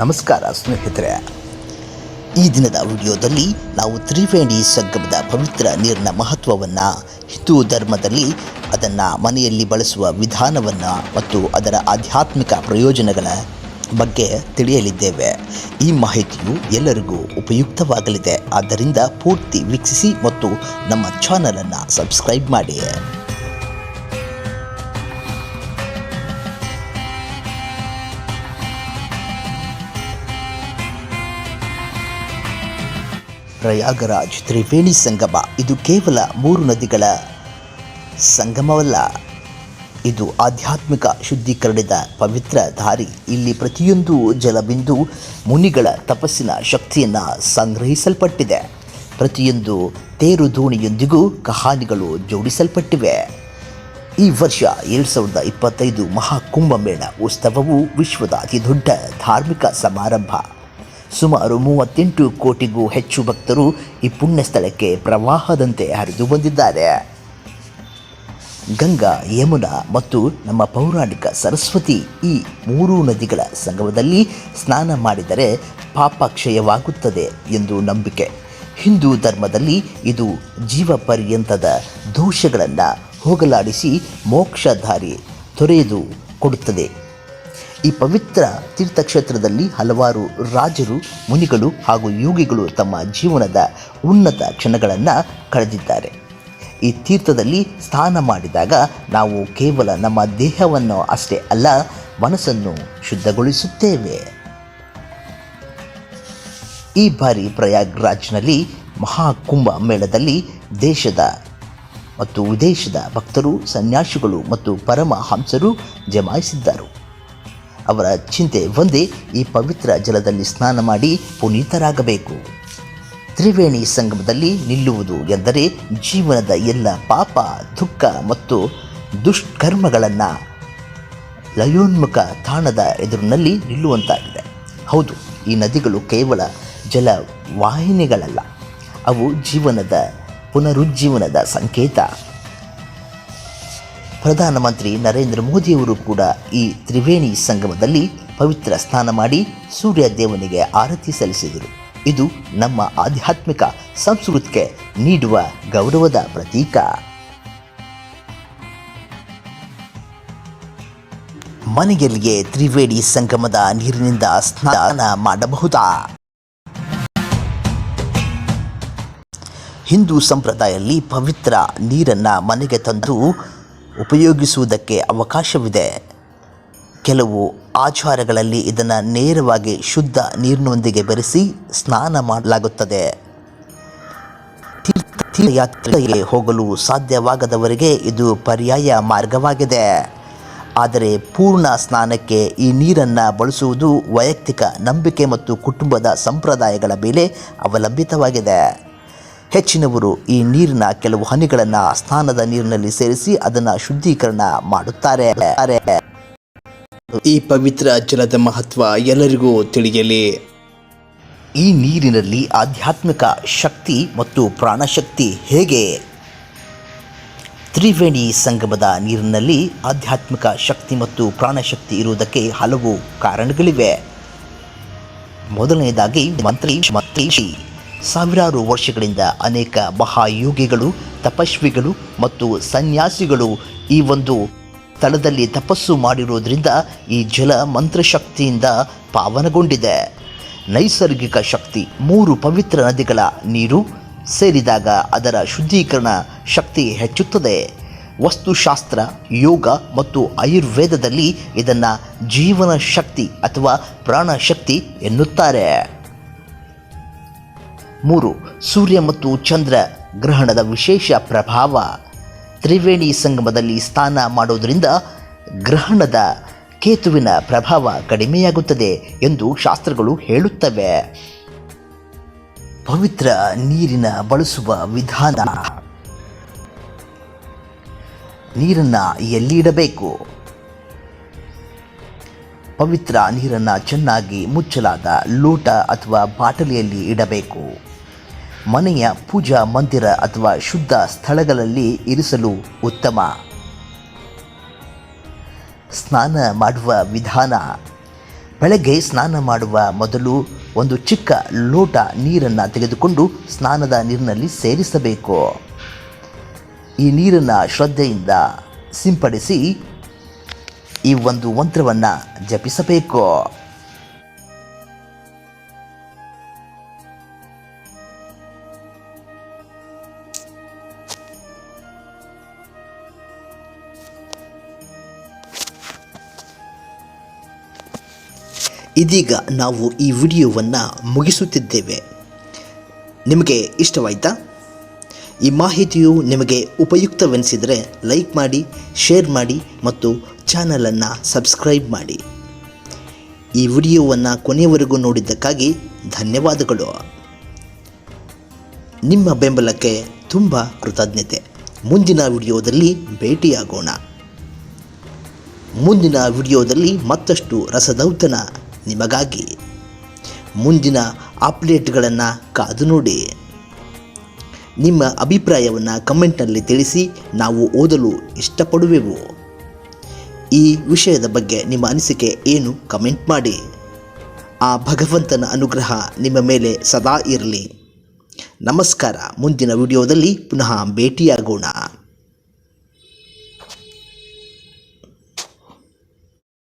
ನಮಸ್ಕಾರ ಸ್ನೇಹಿತರೆ. ಈ ದಿನದ ವಿಡಿಯೋದಲ್ಲಿ ನಾವು ತ್ರಿವೇಣಿ ಸಂಗಮದ ಪವಿತ್ರ ನೀರಿನ ಮಹತ್ವವನ್ನು, ಹಿಂದೂ ಧರ್ಮದಲ್ಲಿ ಅದನ್ನು ಮನೆಯಲ್ಲಿ ಬಳಸುವ ವಿಧಾನವನ್ನು ಮತ್ತು ಅದರ ಆಧ್ಯಾತ್ಮಿಕ ಪ್ರಯೋಜನಗಳ ಬಗ್ಗೆ ತಿಳಿಯಲಿದ್ದೇವೆ. ಈ ಮಾಹಿತಿಯು ಎಲ್ಲರಿಗೂ ಉಪಯುಕ್ತವಾಗಲಿದೆ. ಆದ್ದರಿಂದ ಪೂರ್ತಿ ವೀಕ್ಷಿಸಿ ಮತ್ತು ನಮ್ಮ ಚಾನಲನ್ನು ಸಬ್ಸ್ಕ್ರೈಬ್ ಮಾಡಿ. ಪ್ರಯಾಗರಾಜ್ ತ್ರಿವೇಣಿ ಸಂಗಮ. ಇದು ಕೇವಲ ಮೂರು ನದಿಗಳ ಸಂಗಮವಲ್ಲ. ಇದು ಆಧ್ಯಾತ್ಮಿಕ ಶುದ್ಧೀಕರಣದ ಪವಿತ್ರ ದಾರಿ. ಇಲ್ಲಿ ಪ್ರತಿಯೊಂದು ಜಲಬಿಂದು ಮುನಿಗಳ ತಪಸ್ಸಿನ ಶಕ್ತಿಯನ್ನು ಸಂಗ್ರಹಿಸಲ್ಪಟ್ಟಿದೆ. ಪ್ರತಿಯೊಂದು ತೇರು ದೋಣಿಯೊಂದಿಗೂ ಕಹಾನಿಗಳು ಜೋಡಿಸಲ್ಪಟ್ಟಿವೆ. ಈ ವರ್ಷ ಎರಡು ಸಾವಿರದ ಇಪ್ಪತ್ತೈದು ಮಹಾಕುಂಭಮೇಳ ಉತ್ಸವವು ವಿಶ್ವದ ಅತಿದೊಡ್ಡ ಧಾರ್ಮಿಕ ಸಮಾರಂಭ. ಸುಮಾರು ಮೂವತ್ತೆಂಟು ಕೋಟಿಗೂ ಹೆಚ್ಚು ಭಕ್ತರು ಈ ಪುಣ್ಯ ಸ್ಥಳಕ್ಕೆ ಪ್ರವಾಹದಂತೆ ಹರಿದು ಬಂದಿದ್ದಾರೆ. ಗಂಗಾ, ಯಮುನಾ ಮತ್ತು ನಮ್ಮ ಪೌರಾಣಿಕ ಸರಸ್ವತಿ ಈ ಮೂರೂ ನದಿಗಳ ಸಂಗಮದಲ್ಲಿ ಸ್ನಾನ ಮಾಡಿದರೆ ಪಾಪಕ್ಷಯವಾಗುತ್ತದೆ ಎಂದು ನಂಬಿಕೆ. ಹಿಂದೂ ಧರ್ಮದಲ್ಲಿ ಇದು ಜೀವ ಪರ್ಯಂತದ ದೋಷಗಳನ್ನು ಹೋಗಲಾಡಿಸಿ ಮೋಕ್ಷಧಾರಿ ತೊರೆದು ಕೊಡುತ್ತದೆ. ಈ ಪವಿತ್ರ ತೀರ್ಥಕ್ಷೇತ್ರದಲ್ಲಿ ಹಲವಾರು ರಾಜರು, ಮುನಿಗಳು ಹಾಗೂ ಯೋಗಿಗಳು ತಮ್ಮ ಜೀವನದ ಉನ್ನತ ಕ್ಷಣಗಳನ್ನು ಕಳೆದಿದ್ದಾರೆ. ಈ ತೀರ್ಥದಲ್ಲಿ ಸ್ನಾನ ಮಾಡಿದಾಗ ನಾವು ಕೇವಲ ನಮ್ಮ ದೇಹವನ್ನು ಅಷ್ಟೇ ಅಲ್ಲ, ಮನಸ್ಸನ್ನು ಶುದ್ಧಗೊಳಿಸುತ್ತೇವೆ. ಈ ಬಾರಿ ಪ್ರಯಾಗ್ರಾಜ್ನಲ್ಲಿ ಮಹಾಕುಂಭ ಮೇಳದಲ್ಲಿ ದೇಶದ ಮತ್ತು ವಿದೇಶದ ಭಕ್ತರು, ಸನ್ಯಾಸಿಗಳು ಮತ್ತು ಪರಮಹಂಸರು ಜಮಾಯಿಸಿದ್ದರು. ಅವರ ಚಿಂತೆ ಒಂದೇ ಈ ಪವಿತ್ರ ಜಲದಲ್ಲಿ ಸ್ನಾನ ಮಾಡಿ ಪುನೀತರಾಗಬೇಕು. ತ್ರಿವೇಣಿ ಸಂಗಮದಲ್ಲಿ ನಿಲ್ಲುವುದು ಎಂದರೆ ಜೀವನದ ಎಲ್ಲ ಪಾಪ, ದುಃಖ ಮತ್ತು ದುಷ್ಕರ್ಮಗಳನ್ನು ಲಯೋನ್ಮುಖ ತಾಣದ ಎದುರಿನಲ್ಲಿ ನಿಲ್ಲುವಂತಾಗಿದೆ. ಹೌದು, ಈ ನದಿಗಳು ಕೇವಲ ಜಲವಾಹಿನಿಗಳಲ್ಲ ಅವು ಜೀವನದ ಪುನರುಜ್ಜೀವನದ ಸಂಕೇತ. ಪ್ರಧಾನಮಂತ್ರಿ ನರೇಂದ್ರ ಮೋದಿಯವರು ಕೂಡ ಈ ತ್ರಿವೇಣಿ ಸಂಗಮದಲ್ಲಿ ಪವಿತ್ರ ಸ್ನಾನ ಮಾಡಿ ಸೂರ್ಯ ದೇವನಿಗೆ ಆರತಿ ಸಲ್ಲಿಸಿದರು. ಇದು ನಮ್ಮ ಆಧ್ಯಾತ್ಮಿಕ ಸಂಸ್ಕೃತಿಗೆ ನೀಡುವ ಗೌರವದ ಪ್ರತೀಕ. ಮನೆಯಲ್ಲಿಯೇ ತ್ರಿವೇಣಿ ಸಂಗಮದ ನೀರಿನಿಂದ ಸ್ನಾನ ಮಾಡಬಹುದಾ? ಹಿಂದೂ ಸಂಪ್ರದಾಯದಲ್ಲಿ ಪವಿತ್ರ ನೀರನ್ನು ಮನೆಗೆ ತಂದು ಉಪಯೋಗಿಸುವುದಕ್ಕೆ ಅವಕಾಶವಿದೆ. ಕೆಲವು ಆಚಾರಗಳಲ್ಲಿ ಇದನ್ನು ನೇರವಾಗಿ ಶುದ್ಧ ನೀರಿನೊಂದಿಗೆ ಬೆರೆಸಿ ಸ್ನಾನ ಮಾಡಲಾಗುತ್ತದೆ. ತೀರ್ಥ ತೀರ್ಥಯಾತ್ರೆಗೆ ಹೋಗಲು ಸಾಧ್ಯವಾಗದವರಿಗೆ ಇದು ಪರ್ಯಾಯ ಮಾರ್ಗವಾಗಿದೆ. ಆದರೆ ಪೂರ್ಣ ಸ್ನಾನಕ್ಕೆ ಈ ನೀರನ್ನು ಬಳಸುವುದು ವೈಯಕ್ತಿಕ ನಂಬಿಕೆ ಮತ್ತು ಕುಟುಂಬದ ಸಂಪ್ರದಾಯಗಳ ಮೇಲೆ ಅವಲಂಬಿತವಾಗಿದೆ. ಹೆಚ್ಚಿನವರು ಈ ನೀರಿನ ಕೆಲವು ಹನಿಗಳನ್ನು ಸ್ನಾನದ ನೀರಿನಲ್ಲಿ ಸೇರಿಸಿ ಅದನ್ನು ಶುದ್ಧೀಕರಣ ಮಾಡುತ್ತಾರೆ. ಈ ಪವಿತ್ರ ಜಲದ ಮಹತ್ವ ಎಲ್ಲರಿಗೂ ತಿಳಿಯಲಿ. ಈ ನೀರಿನಲ್ಲಿ ಆಧ್ಯಾತ್ಮಿಕ ಶಕ್ತಿ ಮತ್ತು ಪ್ರಾಣಶಕ್ತಿ ಹೇಗೆ? ತ್ರಿವೇಣಿ ಸಂಗಮದ ನೀರಿನಲ್ಲಿ ಆಧ್ಯಾತ್ಮಿಕ ಶಕ್ತಿ ಮತ್ತು ಪ್ರಾಣಶಕ್ತಿ ಇರುವುದಕ್ಕೆ ಹಲವು ಕಾರಣಗಳಿವೆ. ಮೊದಲನೆಯದಾಗಿ ಮಂತ್ರಿ ಮತ್ರೀಶಿ ಸಾವಿರಾರು ವರ್ಷಗಳಿಂದ ಅನೇಕ ಮಹಾಯೋಗಿಗಳು, ತಪಸ್ವಿಗಳು ಮತ್ತು ಸನ್ಯಾಸಿಗಳು ಈ ಒಂದು ಸ್ಥಳದಲ್ಲಿ ತಪಸ್ಸು ಮಾಡಿರುವುದರಿಂದ ಈ ಜಲ ಮಂತ್ರಶಕ್ತಿಯಿಂದ ಪಾವನಗೊಂಡಿದೆ. ನೈಸರ್ಗಿಕ ಶಕ್ತಿ, ಮೂರು ಪವಿತ್ರ ನದಿಗಳ ನೀರು ಸೇರಿದಾಗ ಅದರ ಶುದ್ಧೀಕರಣ ಶಕ್ತಿ ಹೆಚ್ಚುತ್ತದೆ. ವಸ್ತುಶಾಸ್ತ್ರ, ಯೋಗ ಮತ್ತು ಆಯುರ್ವೇದದಲ್ಲಿ ಇದನ್ನು ಜೀವನ ಶಕ್ತಿ ಅಥವಾ ಪ್ರಾಣಶಕ್ತಿ ಎನ್ನುತ್ತಾರೆ. ಮೂರು, ಸೂರ್ಯ ಮತ್ತು ಚಂದ್ರ ಗ್ರಹಣದ ವಿಶೇಷ ಪ್ರಭಾವ. ತ್ರಿವೇಣಿ ಸಂಗಮದಲ್ಲಿ ಸ್ನಾನ ಮಾಡೋದರಿಂದ ಗ್ರಹಣದ ಕೇತುವಿನ ಪ್ರಭಾವ ಕಡಿಮೆಯಾಗುತ್ತದೆ ಎಂದು ಶಾಸ್ತ್ರಗಳು ಹೇಳುತ್ತವೆ. ಪವಿತ್ರ ನೀರಿನ ಬಳಸುವ ವಿಧಾನ. ನೀರನ್ನು ಎಲ್ಲಿ ಇಡಬೇಕು? ಪವಿತ್ರ ನೀರನ್ನು ಚೆನ್ನಾಗಿ ಮುಚ್ಚಲಾದ ಲೋಟ ಅಥವಾ ಬಾಟಲಿಯಲ್ಲಿ ಇಡಬೇಕು. ಮನೆಯ ಪೂಜಾ ಮಂದಿರ ಅಥವಾ ಶುದ್ಧ ಸ್ಥಳಗಳಲ್ಲಿ ಇರಿಸಲು ಉತ್ತಮ. ಸ್ನಾನ ಮಾಡುವ ವಿಧಾನ. ಬೆಳಗ್ಗೆ ಸ್ನಾನ ಮಾಡುವ ಮೊದಲು ಒಂದು ಚಿಕ್ಕ ಲೋಟ ನೀರನ್ನು ತೆಗೆದುಕೊಂಡು ಸ್ನಾನದ ನೀರಿನಲ್ಲಿ ಸೇರಿಸಬೇಕು. ಈ ನೀರನ್ನು ಶ್ರದ್ಧೆಯಿಂದ ಸಿಂಪಡಿಸಿ ಈ ಒಂದು ಮಂತ್ರವನ್ನು ಜಪಿಸಬೇಕು. ಇದೀಗ ನಾವು ಈ ವಿಡಿಯೋವನ್ನು ಮುಗಿಸುತ್ತಿದ್ದೇವೆ. ನಿಮಗೆ ಇಷ್ಟವಾಯಿತಾ? ಈ ಮಾಹಿತಿಯು ನಿಮಗೆ ಉಪಯುಕ್ತವೆನಿಸಿದರೆ ಲೈಕ್ ಮಾಡಿ, ಶೇರ್ ಮಾಡಿ ಮತ್ತು ಚಾನಲನ್ನು ಸಬ್ಸ್ಕ್ರೈಬ್ ಮಾಡಿ. ಈ ವಿಡಿಯೋವನ್ನು ಕೊನೆಯವರೆಗೂ ನೋಡಿದ್ದಕ್ಕಾಗಿ ಧನ್ಯವಾದಗಳು. ನಿಮ್ಮ ಬೆಂಬಲಕ್ಕೆ ತುಂಬ ಕೃತಜ್ಞತೆ. ಮುಂದಿನ ವಿಡಿಯೋದಲ್ಲಿ ಭೇಟಿಯಾಗೋಣ. ಮುಂದಿನ ವಿಡಿಯೋದಲ್ಲಿ ಮತ್ತಷ್ಟು ರಸದೌತನ ನಿಮಗಾಗಿ. ಮುಂದಿನ ಅಪ್ಡೇಟ್ಗಳನ್ನು ಕಾದು ನೋಡಿ. ನಿಮ್ಮ ಅಭಿಪ್ರಾಯವನ್ನು ಕಮೆಂಟ್ನಲ್ಲಿ ತಿಳಿಸಿ ನಾವು ಓದಲು ಇಷ್ಟಪಡುವೆವು. ಈ ವಿಷಯದ ಬಗ್ಗೆ ನಿಮ್ಮ ಅನಿಸಿಕೆ ಏನು ಕಮೆಂಟ್ ಮಾಡಿ. ಆ ಭಗವಂತನ ಅನುಗ್ರಹ ನಿಮ್ಮ ಮೇಲೆ ಸದಾ ಇರಲಿ. ನಮಸ್ಕಾರ. ಮುಂದಿನ ವಿಡಿಯೋದಲ್ಲಿ ಪುನಃ ಭೇಟಿಯಾಗೋಣ.